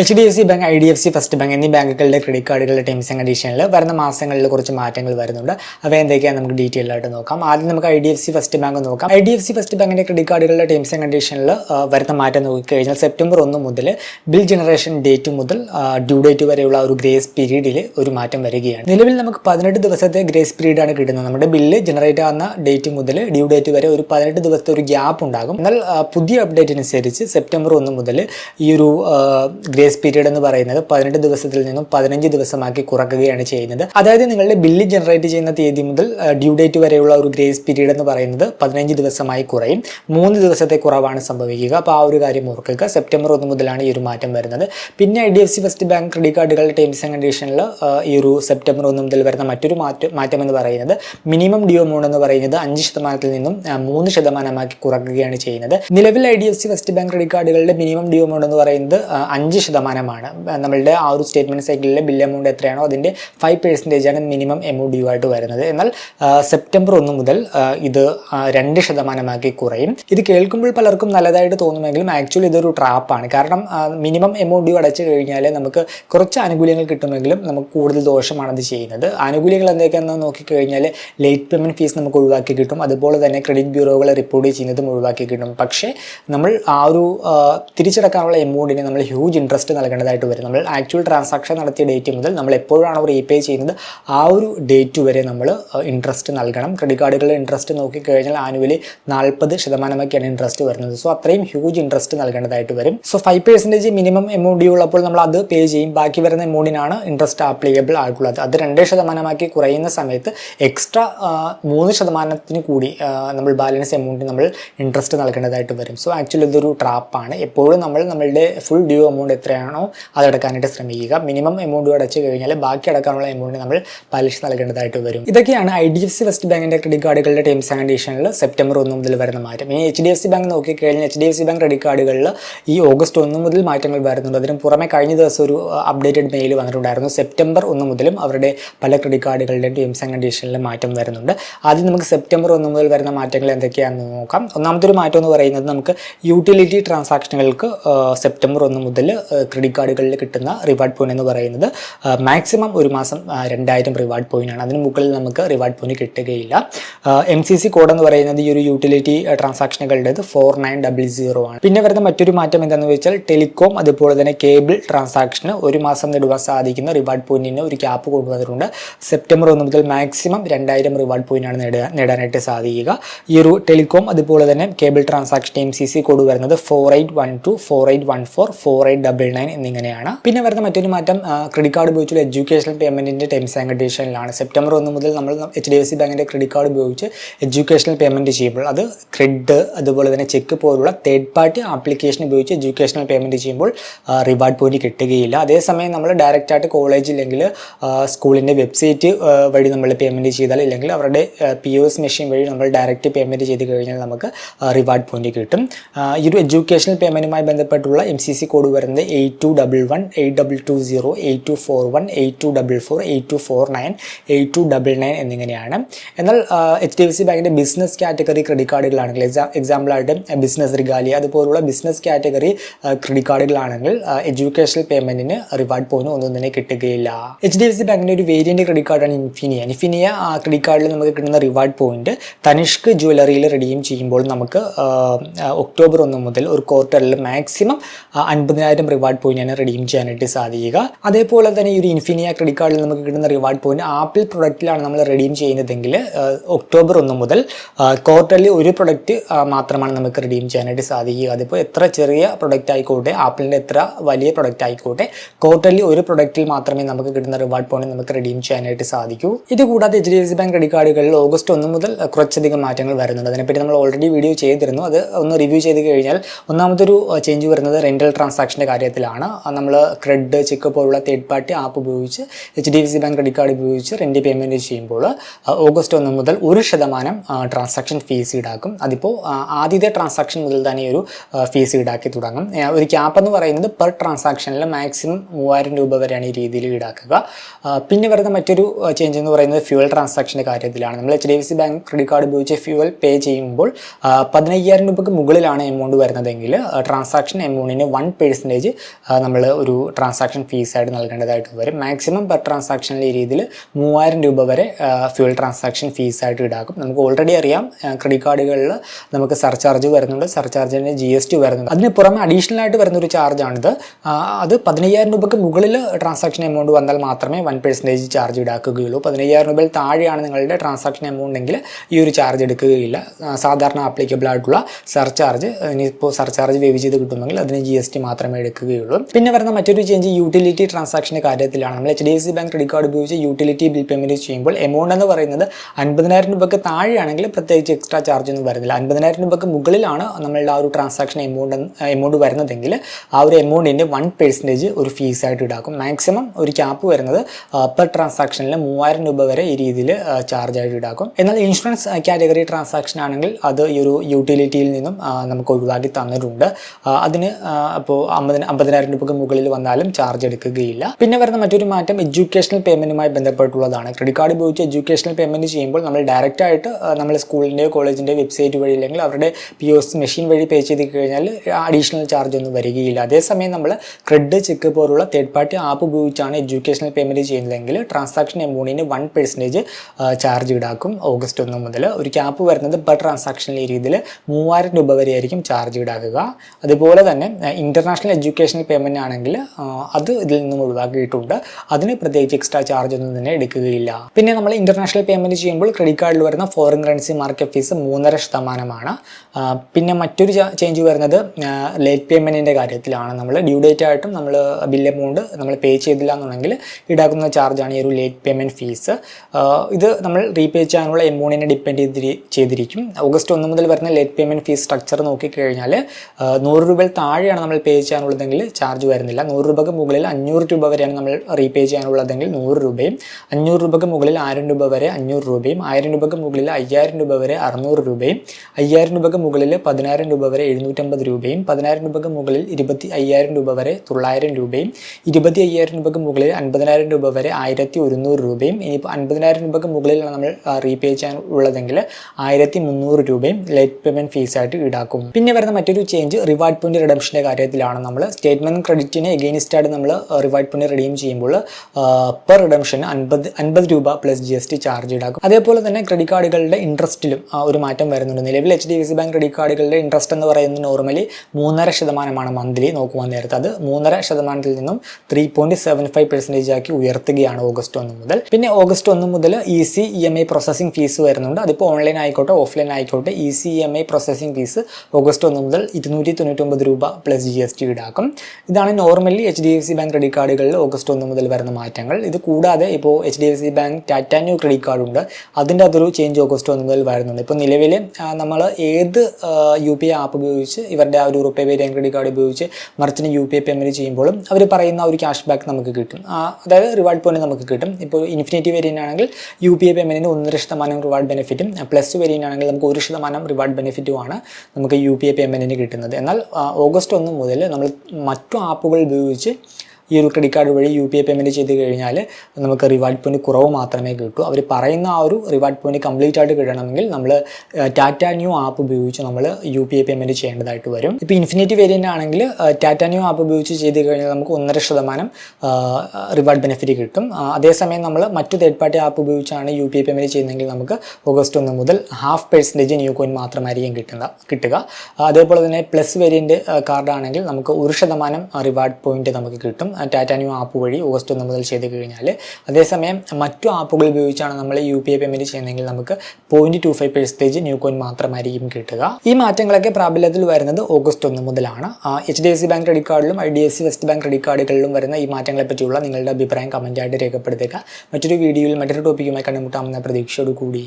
H D F C bank I D F C first bank എന്നീ ബാങ്കുകളുടെ credit കാർഡുകളുടെ terms and കണ്ടീഷനിൽ വരുന്ന മാസങ്ങളിൽ കുറച്ച് മാറ്റങ്ങൾ വരുന്നുണ്ട്. അവ എന്തൊക്കെയാണ് നമുക്ക് ഡീറ്റെയിൽ ആയിട്ട് നോക്കാം. ആദ്യം നമുക്ക് I D F C first bank നോക്കാം. I D F C first ബാങ്കിന്റെ ക്രെഡിറ്റ് കാർഡുകളുടെ ടേംസ് ആൻഡ് കണ്ടീഷനിൽ വരുന്ന മാറ്റം നോക്കിക്കഴിഞ്ഞാൽ സെപ്റ്റംബർ ഒന്ന് മുതൽ ബിൽ ജനറേഷൻ ഡേറ്റ് മുതൽ ഡ്യൂ ഡേറ്റ് വരെയുള്ള ഒരു ഗ്രേസ് പീരീഡിൽ ഒരു മാറ്റം വരികയാണ്. നിലവിൽ നമുക്ക് പതിനെട്ട് ദിവസത്തെ ഗ്രേസ് പീരീഡ് ആണ് കിട്ടുന്നത്. നമ്മുടെ ബില്ല് ജനറേറ്റ് ആവുന്ന ഡേറ്റ് മുതൽ ഡ്യൂ ഡേറ്റ് വരെ ഒരു പതിനെട്ട് ദിവസത്തെ ഒരു ഗ്യാപ്പ് ഉണ്ടാകും. എന്നാൽ പുതിയ അപ്ഡേറ്റ് അനുസരിച്ച് സെപ്റ്റംബർ ഒന്ന് മുതൽ ഈ ഒരു ഗ്രേസ് പീരീഡ് എന്ന് പറയുന്നത് പതിനെട്ട് ദിവസത്തിൽ നിന്നും പതിനഞ്ച് ദിവസമാക്കി കുറക്കുകയാണ് ചെയ്യുന്നത്. അതായത് നിങ്ങളുടെ ബില്ല് ജനറേറ്റ് ചെയ്യുന്ന തീയതി മുതൽ ഡ്യൂ ഡേറ്റ് വരെയുള്ള ഒരു ഗ്രേസ് പീരീഡ് എന്ന് പറയുന്നത് പതിനഞ്ച് ദിവസമായി കുറയും. മൂന്ന് ദിവസത്തെ കുറവാണ് സംഭവിക്കുക. അപ്പോൾ ആ ഒരു കാര്യം ഓർക്കുക. സെപ്റ്റംബർ ഒന്ന് മുതലാണ് ഈ ഒരു മാറ്റം വരുന്നത്. പിന്നെ I D F C first bank credit കാർഡുകളുടെ terms and കണ്ടീഷനിൽ ഈ ഒരു സെപ്റ്റംബർ ഒന്ന് മുതൽ വരുന്ന മറ്റൊരു മാറ്റം മാറ്റം എന്ന് പറയുന്നത് മിനിമം ഡ്യൂ എമൗണ്ട് എന്ന് പറയുന്നത് അഞ്ച് ശതമാനത്തിൽ നിന്നും മൂന്ന് ശതമാനമാക്കി കുറക്കുകയാണ് ചെയ്യുന്നത്. നിലവിൽ I D F C first bank credit കാർഡുകളുടെ minimum due amount എന്ന് പറയുന്നത് അഞ്ച് ശതമാനമാണ്. നമ്മളുടെ ആ ഒരു സ്റ്റേറ്റ്മെന്റ് സൈക്കിളിലെ ബില്ല് എമൗണ്ട് എത്രയാണോ അതിന്റെ ഫൈവ് ആണ് മിനിമം എമൗണ്ട് ഡ്യൂ ആയിട്ട് വരുന്നത്. എന്നാൽ സെപ്റ്റംബർ ഒന്ന് മുതൽ ഇത് രണ്ട് ശതമാനമാക്കി കുറയും. ഇത് കേൾക്കുമ്പോൾ പലർക്കും നല്ലതായിട്ട് തോന്നുമെങ്കിലും ആക്ച്വലി ഇതൊരു ട്രാപ്പാണ് കാരണം മിനിമം എമൗണ്ട് ഡ്യൂ അടച്ചു കഴിഞ്ഞാൽ നമുക്ക് കുറച്ച് ആനുകൂല്യങ്ങൾ കിട്ടുമെങ്കിലും നമുക്ക് കൂടുതൽ ദോഷമാണ് അത് ചെയ്യുന്നത്. ആനുകൂല്യങ്ങൾ എന്തൊക്കെയാണെന്ന് നോക്കിക്കഴിഞ്ഞാൽ ലേറ്റ് പേയ്മെന്റ് ഫീസ് നമുക്ക് ഒഴിവാക്കി കിട്ടും. അതുപോലെ തന്നെ ക്രെഡിറ്റ് ബ്യൂറോകളെ റിപ്പോർട്ട് ചെയ്യുന്നതും ഒഴിവാക്കി കിട്ടും. പക്ഷേ നമ്മൾ ആ ഒരു തിരിച്ചടക്കാനുള്ള എമൗണ്ടിന് നമ്മൾ ഹ്യൂജ് ഇൻട്രസ്റ്റ് നൽകേണ്ടതായിട്ട് വരും. നമ്മൾ ആക്ച്വൽ ട്രാൻസാക്ഷൻ നടത്തിയ ഡേറ്റ് മുതൽ നമ്മൾ എപ്പോഴാണ് എപ്പോഴാണോ റീപേ ചെയ്യുന്നത് ആ ഒരു ഡേറ്റ് വരെ നമ്മൾ ഇൻട്രസ്റ്റ് നൽകണം. ക്രെഡിറ്റ് കാർഡുകളുടെ ഇൻട്രസ്റ്റ് നോക്കിക്കഴിഞ്ഞാൽ ആനുവലി നാൽപ്പത് ശതമാനമൊക്കെയാണ് ഇൻട്രസ്റ്റ് വരുന്നത്. സോ അത്രയും ഹ്യൂജ് ഇൻട്രസ്റ്റ് നൽകേണ്ടതായിട്ട് വരും. So five percentage minimum amount ഉള്ളപ്പോൾ നമ്മൾ അത് പേ ചെയ്യും. ബാക്കി വരുന്ന എമൗണ്ടിനാണ് ഇൻട്രസ്റ്റ് ആപ്ലിക്കബിൾ ആയിട്ടുള്ളത്. അത് രണ്ട് ശതമാനമാക്കി കുറയുന്ന സമയത്ത് എക്സ്ട്രാ മൂന്ന് ശതമാനത്തിന് കൂടി നമ്മൾ ബാലൻസ് എമൗണ്ട് നമ്മൾ ഇൻട്രസ്റ്റ് നൽകേണ്ടതായിട്ട് വരും. സോ ആക്ച്വലി ഇതൊരു ട്രാപ്പാണ് എപ്പോഴും നമ്മൾ നമ്മളുടെ ഫുൾ ഡ്യൂ എമൗണ്ട് എത്രയാണോ അതടക്കാനായിട്ട് ശ്രമിക്കുക. മിനിമം എമൗണ്ട് അടച്ചു കഴിഞ്ഞാൽ ബാക്കി അടക്കാനുള്ള എമൗണ്ട് നമ്മൾ പലിശ നൽകേണ്ടതായിട്ട് വരും. ഇതൊക്കെയാണ് I D F C first ബാങ്കിന്റെ ക്രെഡിറ്റ് കാർഡുകളുടെ ടേംസ് ആൻഡ് കണ്ടീഷനിൽ സെപ്റ്റംബർ ഒന്ന് മുതൽ വരുന്ന മാറ്റം. ഇനി H D F C bank നോക്കിക്കഴിഞ്ഞാൽ H D F C bank credit കാർഡുകളിൽ ഈ ഓഗസ്റ്റ് ഒന്ന് മുതൽ മാറ്റങ്ങൾ വരുന്നുണ്ട്. അതിന് പുറമെ കഴിഞ്ഞ ദിവസം ഒരു അപ്ഡേറ്റഡ് മെയിൽ വന്നിട്ടുണ്ടായിരുന്നു. സെപ്റ്റംബർ ഒന്ന് മുതലും അവരുടെ പല ക്രെഡിറ്റ് കാർഡുകളുടെയും ടേംസ് ആൻഡ് കണ്ടീഷനിൽ മാറ്റം വരുന്നുണ്ട്. ആദ്യം നമുക്ക് സെപ്റ്റംബർ ഒന്ന് മുതൽ വരുന്ന മാറ്റങ്ങൾ എന്തൊക്കെയാണെന്ന് നോക്കാം. ഒന്നാമത്തെ ഒരു മാറ്റം എന്ന് പറയുന്നത് നമുക്ക് യൂട്ടിലിറ്റി ട്രാൻസാക്ഷനുകൾക്ക് സെപ്റ്റംബർ ഒന്ന് മുതൽ ക്രെഡിറ്റ് കാർഡുകളിൽ കിട്ടുന്ന റിവാർഡ് പോയിന്റ് എന്ന് പറയുന്നത് മാക്സിമം ഒരു മാസം രണ്ടായിരം റിവാർഡ് പോയിന്റ് ആണ്. അതിന് മുകളിൽ നമുക്ക് റിവാർഡ് പോയിന്റ് കിട്ടുകയില്ല. എം സി സി കോഡ് എന്ന് പറയുന്നത് ഈ ഒരു യൂട്ടിലിറ്റി ട്രാൻസാക്ഷനുകളുടേത് ഫോർ നയൻ ഡബിൾ സീറോ ആണ്. പിന്നെ വരുന്ന മറ്റൊരു മാറ്റം എന്താണെന്ന് വെച്ചാൽ ടെലികോം അതുപോലെ തന്നെ കേബിൾ ട്രാൻസാക്ഷന് ഒരു മാസം നേടുവാൻ സാധിക്കുന്ന റിവാർഡ് പോയിന്റിന് ഒരു ക്യാപ്പ് കൊണ്ടുവന്നിട്ടുണ്ട്. സെപ്റ്റംബർ ഒന്ന് മുതൽ മാക്സിമം രണ്ടായിരം റിവാർഡ് പോയിന്റ് ആണ് നേടുക നേടാനായിട്ട് സാധിക്കുക. ഈ ഒരു ടെലികോം അതുപോലെ തന്നെ cable transaction M C C code വരുന്നത് four eight one two four eight one four four eight double nine എന്നിങ്ങനെയാണ്. പിന്നെ വരുന്ന മറ്റൊരു മാറ്റം ക്രെഡിറ്റ് കാർഡ് ഉപയോഗിച്ചുള്ള എഡ്യൂക്കേഷണൽ പേയ്മെന്റിന്റെ ടെംസ് ആൻഡ് കണ്ടീഷനിലാണ് സെപ്റ്റംബർ ഒന്ന് മുതൽ നമ്മൾ എച്ച് ഡി എഫ് സി ബാങ്കിന്റെ ക്രെഡിറ്റ് കാർഡ് ഉപയോഗിച്ച് എഡ്യൂക്കേഷണൽ പേയ്മെന്റ് ചെയ്യുമ്പോൾ അത് ക്രെഡിറ്റ് അതുപോലെ തന്നെ ചെക്ക് പോലുള്ള തേർഡ് പാർട്ടി ആപ്ലിക്കേഷൻ ഉപയോഗിച്ച് എഡ്യൂക്കേഷണൽ പേയ്മെന്റ് ചെയ്യുമ്പോൾ റിവാർഡ് പോയിന്റ് കിട്ടുകയില്ല. അതേസമയം നമ്മൾ ഡയറക്റ്റ് ആയിട്ട് കോളേജ് ഇല്ലെങ്കിൽ സ്കൂളിന്റെ വെബ്സൈറ്റ് വഴി നമ്മൾ പേയ്മെന്റ് ചെയ്താൽ ഇല്ലെങ്കിൽ അവരുടെ പി ഒ എസ് മെഷീൻ വഴി നമ്മൾ ഡയറക്റ്റ് പേയ്മെന്റ് ചെയ്ത് കഴിഞ്ഞാൽ നമുക്ക് റിവാർഡ് പോയിന്റ് കിട്ടും. ഈ ഒരു എഡ്യൂക്കേഷണൽ പേയ്മെന്റുമായി ബന്ധപ്പെട്ടുള്ള എം സി സി കോഡ് വരുന്നത് eight two double one eight double two zero eight two four one eight two double four eight two four nine eight two double nine എന്നിങ്ങനെയാണ്. എന്നാൽ H D F C ബാങ്കിന്റെ business category credit കാർഡുകളാണെങ്കിൽ എക്സാ എക്സാമ്പിളായിട്ട് business Regalia അതുപോലുള്ള business category credit കാർഡുകളാണെങ്കിൽ educational പേയ്മെന്റിന് reward point ഒന്നും തന്നെ കിട്ടുകയില്ല. എച്ച് ഡി എഫ് സി ബാങ്കിന്റെ ഒരു വേരിയന്റ് ക്രെഡിറ്റ് കാർഡാണ് ഇൻഫിനിയ. ഇൻഫിനിയ ക്രെഡിറ്റ് കാർഡിൽ നമുക്ക് കിട്ടുന്ന റിവാർഡ് പോയിന്റ് തനിഷ്ക് ജ്വല്ലറിയിൽ റിഡീം ചെയ്യുമ്പോൾ നമുക്ക് ഒക്ടോബർ ഒന്ന് മുതൽ ഒരു ക്വാർട്ടറിൽ മാക്സിമം അൻപതിനായിരം റിവാർഡ് പോയിന്റാണ് റിഡീം ചെയ്യാനായിട്ട് സാധിക്കുക. അതേപോലെ തന്നെ ഈ ഒരു ഇൻഫിനിയ ക്രെഡിറ്റ് കാർഡിൽ നമുക്ക് കിട്ടുന്ന റിവാർഡ് പോയിന്റ് ആപ്പിൾ പ്രൊഡക്റ്റിലാണ് നമ്മൾ റിഡീം ചെയ്യുന്നതെങ്കിൽ ഒക്ടോബർ ഒന്ന് മുതൽ ക്വാർട്ടർലി ഒരു പ്രൊഡക്റ്റ് മാത്രമാണ് നമുക്ക് റിഡീം ചെയ്യാനായിട്ട് സാധിക്കുക. അതിപ്പോൾ എത്ര ചെറിയ പ്രൊഡക്റ്റ് ആയിക്കോട്ടെ ആപ്പിളിന്റെ എത്ര വലിയ പ്രൊഡക്റ്റ് ആയിക്കോട്ടെ ക്വാർട്ടർലി ഒരു പ്രൊഡക്റ്റിൽ മാത്രമേ നമുക്ക് കിട്ടുന്ന റിവാർഡ് പോയിന്റ് നമുക്ക് റിഡീം ചെയ്യാനായിട്ട് സാധിക്കൂ. ഇത് കൂടാതെ H D F C bank credit കാർഡുകളിൽ August ഒന്ന് മുതൽ കുറച്ചധികം മാറ്റങ്ങൾ വരുന്നുണ്ട്. അതിനെപ്പറ്റി നമ്മൾ ഓൾറെഡി വീഡിയോ ചെയ്തിരുന്നു. അത് ഒന്ന് റിവ്യൂ ചെയ്ത് കഴിഞ്ഞാൽ ഒന്നാമതൊരു ചേഞ്ച് വരുന്നത് റെന്റൽ ട്രാൻസാക്ഷന്റെ കാര്യത്തിലാണ് നമ്മൾ ക്രെഡ് ചെക്ക് പോലുള്ള തേർഡ് പാർട്ടി ആപ്പ് ഉപയോഗിച്ച് H D F C bank credit card ഉപയോഗിച്ച് റെന്റ് പേയ്മെന്റ് ചെയ്യുമ്പോൾ ഓഗസ്റ്റ് ഒന്ന് മുതൽ ഒരു ശതമാനം ട്രാൻസാക്ഷൻ ഫീസ് ഈടാക്കും. അതിപ്പോൾ ആദ്യത്തെ ട്രാൻസാക്ഷൻ മുതൽ തന്നെ ഒരു ഫീസ് ഈടാക്കി തുടങ്ങും. ഒരു ക്യാപ്പ് എന്ന് പറയുന്നത് പെർ ട്രാൻസാക്ഷനിൽ മാക്സിമം മൂവായിരം രൂപ വരെയാണ് ഈ രീതിയിൽ ഈടാക്കുക. പിന്നെ വരുന്ന മറ്റൊരു ചേഞ്ച് എന്ന് പറയുന്നത് ഫ്യൂവൽ ട്രാൻസാക്ഷന്റെ കാര്യത്തിലാണ്. നമ്മൾ H D F C bank credit card ഉപയോഗിച്ച് ഫ്യൂവൽ പേ ചെയ്യുമ്പോൾ പതിനയ്യായിരം രൂപയ്ക്ക് മുകളിലാണ് എമൗണ്ട് വരുന്നതെങ്കിൽ ട്രാൻസാക്ഷൻ എമൗണ്ടിന് വൺ പേഴ്സന്റേജ് നമ്മൾ ഒരു ട്രാൻസാക്ഷൻ ഫീസായിട്ട് നൽകേണ്ടതായിട്ട് വരും. മാക്സിമം പെർ ട്രാൻസാക്ഷനിൽ ഈ രീതിയിൽ മൂവായിരം രൂപ വരെ ഫ്യൂൽ ട്രാൻസാക്ഷൻ ഫീസായിട്ട് ഈടാക്കും. നമുക്ക് ഓൾറെഡി അറിയാം ക്രെഡിറ്റ് കാർഡുകളിൽ നമുക്ക് സർചാർജ് വരുന്നുണ്ട് സർചാർജിന് ജി എസ് ടി വരുന്നുണ്ട്. അതിന് പുറമെ അഡീഷണൽ ആയിട്ട് വരുന്ന ഒരു ചാർജാണിത് അത് പതിനയ്യായിരം രൂപയ്ക്ക് മുകളിൽ ട്രാൻസാക്ഷൻ എമൗണ്ട് വന്നാൽ മാത്രമേ വൺ പെർസെന്റേജ് ചാർജ് ഈടാക്കുകയുള്ളൂ. പതിനയ്യായിരം രൂപയിൽ താഴെയാണ് നിങ്ങളുടെ ട്രാൻസാക്ഷൻ എമൗണ്ട് എങ്കിൽ ഈ ഒരു ചാർജ് എടുക്കുകയില്ല. സാധാരണ ആപ്ലിക്കബിൾ ആയിട്ടുള്ള സർചാർജ് ഇനിയിപ്പോൾ സർചാർജ് വേവ് ചെയ്ത് കിട്ടുമെങ്കിൽ അതിന് ജി എസ് ടി മാത്രമേ എടുക്കുകയുള്ളൂ. പിന്നെ വരുന്ന മറ്റൊരു ചേഞ്ച് യൂട്ടിലിറ്റി ട്രാൻസാക്ഷന്റെ കാര്യത്തിലാണ്. നമ്മൾ H D F C bank credit card ഉപയോഗിച്ച് യൂട്ടിലിറ്റി ബിൽ പേയ്മെന്റ് ചെയ്യുമ്പോൾ എമൗണ്ട് എന്ന് പറയുന്നത് അൻപതിനായിരം രൂപയ്ക്ക് താഴെയാണെങ്കിൽ പ്രത്യേകിച്ച് എക്സ്ട്രാ ചാർജ് ഒന്നും വരുന്നില്ല. അൻപതിനായിരം രൂപയ്ക്ക് മുകളിലാണ് നമ്മളുടെ ആ ഒരു ട്രാൻസാക്ഷൻ എമൗണ്ട് എമൗണ്ട് വരുന്നതെങ്കിൽ ആ ഒരു എമൗണ്ടിന്റെ വൺ പെർസെന്റേജ് ഒരു ഫീസായിട്ട് ഈടാക്കും മാക്സിമം ഒരു ക്യാപ്പ് വരുന്നത് പെർ ട്രാൻസാക്ഷനിൽ മൂവായിരം രൂപ വരെ ഈ രീതിയിൽ ചാർജ് ആയിട്ട് ഈടാക്കും എന്നാൽ ഇൻഷുറൻസ് കാറ്റഗറി ട്രാൻസാക്ഷൻ ആണെങ്കിൽ അത് ഈ ഒരു യൂട്ടിലിറ്റിയിൽ നിന്നും നമുക്ക് ഒഴിവാക്കി തന്നിട്ടുണ്ട്. അതിന് അപ്പോൾ അമ്പതിന് അമ്പതിനായിരം രൂപയ്ക്ക് മുകളിൽ വന്നാലും ചാർജ് എടുക്കുകയില്ല. പിന്നെ വരുന്ന മറ്റൊരു മാറ്റം എഡ്യൂക്കേഷണൽ പേയ്മെന്റുമായി ബന്ധപ്പെട്ടുള്ളതാണ്. ക്രെഡിറ്റ് കാർഡ് ഉപയോഗിച്ച് എഡ്യൂക്കേഷണൽ പേയ്മെന്റ് ചെയ്യുമ്പോൾ നമ്മൾ ഡയറക്റ്റ് ആയിട്ട് നമ്മൾ സ്കൂളിന്റെയോ കോളേജിന്റെയോ വെബ്സൈറ്റ് വഴി അല്ലെങ്കിൽ അവരുടെ പി എസ് മെഷീൻ വഴി പേ ചെയ്ത് കഴിഞ്ഞാൽ അഡീഷണൽ ചാർജ് ഒന്നും വരികയില്ല. അതേസമയം നമ്മൾ ക്രെഡ് ചെക്ക് പോലുള്ള തേർഡ് പാർട്ടി ആപ്പ് ഉപയോഗിച്ചാണ് എഡ്യൂക്കേഷണൽ പേയ്മെന്റ് ചെയ്യുന്നതെങ്കിൽ ട്രാൻസാക്ഷൻ എമൗണ്ടിന് വൺ പെർസെന്റേജ് ചാർജ് ഈടാക്കും. ഓഗസ്റ്റ് ഒന്ന് മുതൽ ഒരു ക്യാപ്പ് വരുന്നത് പെർ ട്രാൻസാക്ഷൻ രീതിയിൽ മൂവായിരം രൂപ വരെയായിരിക്കും ചാർജ് ഈടാക്കുക. അതുപോലെ തന്നെ ഇന്റർനാഷണൽ ഇന്റർനാഷണൽ എഡ്യൂക്കേഷണൽ പേയ്മെന്റ് ആണെങ്കിൽ അത് ഇതിൽ നിന്നും ഒഴിവാക്കിയിട്ടുണ്ട്. അതിന് പ്രത്യേകിച്ച് എക്സ്ട്രാ ചാർജ് ഒന്നും തന്നെ എടുക്കുകയില്ല. പിന്നെ നമ്മൾ ഇന്റർനാഷണൽ പേയ്മെന്റ് ചെയ്യുമ്പോൾ ക്രെഡിറ്റ് കാർഡിൽ വരുന്ന ഫോറിൻ കറൻസി മാർക്കറ്റ് ഫീസ് മൂന്നര ശതമാനമാണ്. പിന്നെ മറ്റൊരു ചേഞ്ച് വരുന്നത് ലേറ്റ് പേയ്മെന്റിന്റെ കാര്യത്തിലാണ്. നമ്മൾ ഡ്യൂ ഡേറ്റ് ആയിട്ടും നമ്മൾ ബിൽ എമൗണ്ട് നമ്മൾ പേ ചെയ്തില്ല എന്നുണ്ടെങ്കിൽ ഈടാക്കുന്ന ചാർജാണ് ഈ ഒരു ലേറ്റ് പേയ്മെന്റ് ഫീസ് ഇത് നമ്മൾ റീപേ ചെയ്യാനുള്ള എമൗണ്ടിനെ ഡിപ്പെൻഡ് ചെയ്തി ചെയ്തിരിക്കും. ഓഗസ്റ്റ് ഒന്ന് മുതൽ വരുന്ന ലേറ്റ് പേയ്മെന്റ് ഫീസ് സ്ട്രക്ചർ നോക്കിക്കഴിഞ്ഞാൽ നൂറ് രൂപയിൽ താഴെയാണ് നമ്മൾ പേ ചെയ്യാനുള്ളതെങ്കിൽ ചാർജ് വരുന്നില്ല. നൂറ് രൂപയ്ക്ക് മുകളിൽ അഞ്ഞൂറ് രൂപ വരെയാണ് നമ്മൾ റീപേ ചെയ്യാനുള്ളതെങ്കിൽ നൂറ് രൂപയും അഞ്ഞൂറ് രൂപയ്ക്ക് മുകളിൽ ആയിരം രൂപ വരെ അഞ്ഞൂറ് രൂപയും ആയിരം രൂപയ്ക്ക് മുകളിൽ അയ്യായിരം രൂപ വരെ അറുന്നൂറ് രൂപയും അയ്യായിരം രൂപയ്ക്ക് മുകളിൽ പതിനായിരം രൂപ വരെ എഴുന്നൂറ്റമ്പത് രൂപയും പതിനായിരം രൂപയ്ക്ക് മുകളിൽ ഇരുപത്തി അയ്യായിരം രൂപ വരെ തൊള്ളായിരം രൂപയും ഇരുപത്തി അയ്യായിരം രൂപയ്ക്ക് മുകളിൽ അൻപതിനായിരം രൂപ വരെ ആയിരത്തി ഒരുന്നൂറ് രൂപയും ഇനി അൻപതിനായിരം രൂപയ്ക്ക് മുകളിലാണ് നമ്മൾ റീപേ ചെയ്യാൻ ഉള്ളതെങ്കിൽ ആയിരത്തി മുന്നൂറ് രൂപയും ലേറ്റ് പേയ്മെന്റ് ഫീസായിട്ട് ഈടാക്കും. പിന്നെ വരുന്ന മറ്റൊരു ചേഞ്ച് റിവാർഡ് പോയിന്റ് റിഡംഷന്റെ കാര്യത്തിലാണ് നമ്മൾ സ്റ്റേറ്റ്മെന്റ് ക്രെഡിറ്റിന് ആയിട്ട് നമ്മൾ റിവൈഡ് പണി റിഡീം ചെയ്യുമ്പോൾ പെർ റിഡംഷൻ അൻപത് അൻപത് രൂപ plus G S T charge ഈടാക്കും. അതേപോലെ തന്നെ ക്രെഡിറ്റ് കാർഡുകളുടെ ഇൻട്രസ്റ്റിലും ഒരു മാറ്റം വരുന്നുണ്ട്. നിലവിൽ H D F C bank credit കാർഡുകളുടെ interest എന്ന് പറയുന്നത് നോർമലി മൂന്നര ശതമാനമാണ് മന്ത്ലി നോക്കുവാൻ നേരത്തെ. അത് മൂന്നര ശതമാനത്തിൽ നിന്നും three point seven five percentage ആക്കി ഉയർത്തുകയാണ് ഓഗസ്റ്റ് ഒന്ന് മുതൽ. പിന്നെ ഓഗസ്റ്റ് ഒന്ന് മുതൽ easy E M I processing fee വരുന്നുണ്ട്. അതിപ്പോൾ ഓൺലൈൻ ആയിക്കോട്ടെ ഓഫ്ലൈൻ ആയിക്കോട്ടെ easy E M I processing fee August ഒന്ന് മുതൽ ഇരുന്നൂറ്റി തൊണ്ണൂറ്റൊമ്പത് രൂപ പ്ലസ് ജി എസ് ടി ഈടാക്കും. ഇതാണ് normally H D F C bank credit കാർഡുകളിൽ August ഒന്ന് മുതൽ വരുന്ന മാറ്റങ്ങൾ. ഇത് കൂടാതെ ഇപ്പോൾ H D F C bank Tata Neu credit card ഉണ്ട്. അതിന്റെ അതൊരു ചേഞ്ച് ഓഗസ്റ്റ് ഒന്ന് മുതൽ വരുന്നുണ്ട്. ഇപ്പോൾ നിലവിൽ നമ്മൾ ഏത് യു പി ഐ ആപ്പ് ഉപയോഗിച്ച് ഇവരുടെ ആ ഒരു RuPay pay bank credit card ഉപയോഗിച്ച് മറിച്ചിന് യു പി ഐ പേയ്മെന്റ് ചെയ്യുമ്പോഴും അവർ പറയുന്ന ഒരു ക്യാഷ് ബാക്ക് നമുക്ക് കിട്ടും. അതായത് റിവാർഡ് പോയിന്റ് നമുക്ക് കിട്ടും. ഇപ്പോൾ ഇൻഫിനിറ്റി വേരിയന്റ് ആണെങ്കിൽ യു പി ഐ പേയ്മെന്റിന് ഒന്നര ശതമാനം റിവാർഡ് ബെനിഫിറ്റും പ്ലസ് വേരിയന്റ് ആണെങ്കിൽ നമുക്ക് ഒരു ശതമാനം റിവാർഡ് ബെനിഫിറ്റുമാണ് നമുക്ക് യു പി ഐ പേയ്മെന്റിന് കിട്ടുന്നത്. എന്നാൽ ഓഗസ്റ്റ് ഒന്ന് മുതൽ നമ്മൾ മറ്റു ആപ്പുകൾ ഉപയോഗിച്ച് ഈ ഒരു ക്രെഡിറ്റ് കാർഡ് വഴി യു പി ഐ പേയ്മെന്റ് ചെയ്ത് കഴിഞ്ഞാൽ നമുക്ക് റിവാർഡ് പോയിന്റ് കുറവ് മാത്രമേ കിട്ടൂ. അവർ പറയുന്ന ആ ഒരു റിവാർഡ് പോയിന്റ് കംപ്ലീറ്റ് ആയിട്ട് കിട്ടണമെങ്കിൽ നമ്മൾ ടാറ്റ ന്യൂ ആപ്പ് ഉപയോഗിച്ച് നമ്മൾ യു പി ഐ പേയ്മെന്റ് ചെയ്യേണ്ടതായിട്ട് വരും. ഇപ്പോൾ ഇൻഫിനിറ്റി വേരിയന്റ് ആണെങ്കിൽ ടാറ്റ ന്യൂ ആപ്പ് ഉപയോഗിച്ച് ചെയ്ത് കഴിഞ്ഞാൽ നമുക്ക് ഒന്നര ശതമാനം റിവാർഡ് ബെനിഫിറ്റ് കിട്ടും. അതേസമയം നമ്മൾ മറ്റു തേർഡ് പാർട്ടി ആപ്പ് ഉപയോഗിച്ചാണ് യു പി ഐ പേയ്മെന്റ് ചെയ്യുന്നതെങ്കിൽ നമുക്ക് ഓഗസ്റ്റ് ഒന്ന് മുതൽ ഹാഫ് പെർസെന്റേജ് ന്യൂ കോയിൻ മാത്രമായിരിക്കും കിട്ടുന്ന കിട്ടുക. അതേപോലെ തന്നെ പ്ലസ് വേരിയന്റ് കാർഡാണെങ്കിൽ നമുക്ക് ഒരു ശതമാനം റിവാർഡ് പോയിന്റ് നമുക്ക് കിട്ടും. ടാറ്റ ന്യൂ ആപ്പ് വഴി ഓഗസ്റ്റ് ഒന്ന് മുതൽ ചെയ്ത് കഴിഞ്ഞാൽ അതേസമയം മറ്റു ആപ്പുകൾ ഉപയോഗിച്ചാണ് നമ്മൾ യു പി ഐ പേയ്മെന്റ് ചെയ്യുന്നതെങ്കിൽ നമുക്ക് point two five percentage Neu coin മാത്രമായിരിക്കും കിട്ടുക. ഈ മാറ്റങ്ങളൊക്കെ പ്രാബല്യത്തിൽ വരുന്നത് ഓഗസ്റ്റ് ഒന്ന് മുതലാണ്. H D F C bank credit കാർഡിലും I D F C west bank credit കാർഡുകളിലും വരുന്ന ഈ മാറ്റങ്ങളെ പറ്റിയുള്ള നിങ്ങളുടെ അഭിപ്രായം കമന്റായിട്ട് രേഖപ്പെടുത്തുക. മറ്റൊരു വീഡിയോയിൽ മറ്റൊരു ടോപ്പിക്കുമായി കണ്ടുമുട്ടാമെന്ന പ്രതീക്ഷയോട് കൂടി